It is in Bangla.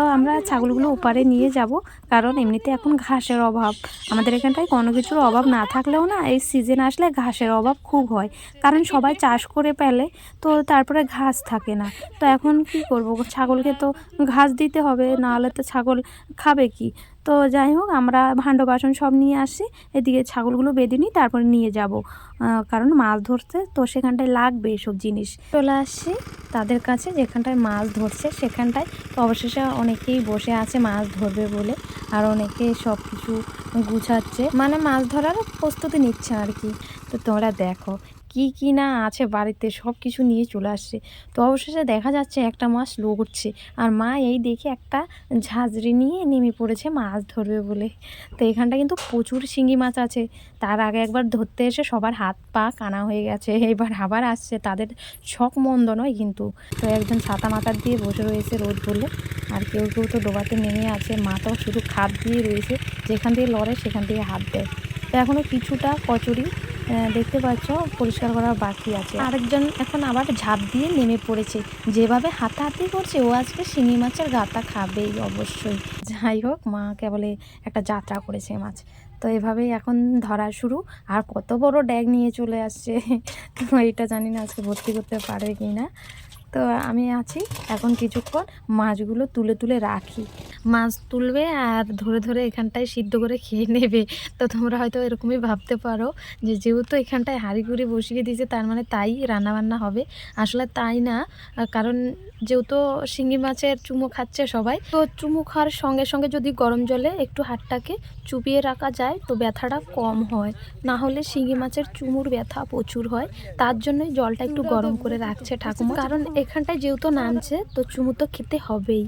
তো আমরা ছাগলগুলো ওপারে নিয়ে যাব, কারণ এমনিতে এখন ঘাসের অভাব। আমাদের এখানটায় কোনো কিছুর অভাব না থাকলেও না, এই সিজন আসলে ঘাসের অভাব খুব হয়। কারণ সবাই চাষ করে পেলে তো তারপরে ঘাস থাকে না। তো এখন কি করব? ছাগলকে তো ঘাস দিতে হবে, নাহলে তো ছাগল খাবে কি? তো যাই হোক, আমরা ভাণ্ড বাসন সব নিয়ে আসি। এদিকে ছাগলগুলো বেঁধে নিই, তারপরে নিয়ে যাব। কারণ মাছ ধরতে তো সেখানটায় লাগবে এসব জিনিস। চলে আসছি তাদের কাছে, যেখানটায় মাছ ধরছে সেখানটায়। তো অবশেষে অনেকেই বসে আছে মাছ ধরবে বলে, আর অনেকে সব কিছু গুছাচ্ছে। মানে মাছ ধরার প্রস্তুতি নিচ্ছে আর কি। তো তোমরা দেখো কি কি না আছে বাড়িতে সব কিছু নিয়ে চলে আসছে। তো অবশেষে দেখা যাচ্ছে একটা মাছ লড়ছে। আর মা এই দেখে একটা ঝাঁঝরি নিয়ে নেমে পড়েছে মাছ ধরবে বলে। তো এখানটা কিন্তু প্রচুর শিঙি মাছ আছে। তার আগে একবার ধরতে এসে সবার হাত পা কানা হয়ে গেছে। এবার আবার আসছে। তাদের শখ মন্দ নয় কিন্তু। তো একজন ছাতা মাথার দিয়ে বসে রয়েছে রোদ বলে। আর কেউ কেউ তো ডোবাতে নেমে আছে। মাথাও শুধু খাপ দিয়ে রয়েছে। যেখান দিয়ে লড়ে সেখান থেকে হাত দেয়। তো এখনও কিছুটা কচুরি দেখতে পাচ্ছ, পরিষ্কার করা বাকি আছে। আরেকজন এখন আবার ঝাঁপ দিয়ে নেমে পড়েছে। যেভাবে হাতাহাতি করছে, ও আজকে শিঙি মাছের গাতা খাবেই অবশ্যই। যাই হোক, মা কেবলে একটা যাত্রা করেছে মাছ। তো এভাবেই এখন ধরা শুরু। আর কত বড় ড্যাগ নিয়ে চলে আসছে। তো এটা জানি না আজকে ভর্তি করতে পারবে কি না তো আমি আছি। এখন কিছুক্ষণ মাছগুলো তুলে তুলে রাখি। মাছ তুলবে আর ধরে ধরে এখানটায় সিদ্ধ করে খেয়ে নেবে। তো তোমরা হয়তো এরকমই ভাবতে পারো যে যেহেতু এখানটায় হাঁড়ি কুড়ি বসিয়ে দিয়েছে, তার মানে তাই রান্নাবান্না হবে। আসলে তাই না কারণ যেহেতু শিঙি মাছের চুমো খাচ্ছে সবাই, তো চুমো খাওয়ার সঙ্গে সঙ্গে যদি গরম জলে একটু হাতটাকে চুপিয়ে রাখা যায়, তো ব্যথাটা কম হয়। না হলে শিঙি মাছের চুমুর ব্যথা প্রচুর হয়। তার জন্যই জলটা একটু গরম করে রাখছে ঠাকুমা। কারণ এখানটায় যেহেতু নামছে, তো চুমু তো খেতে হবেই।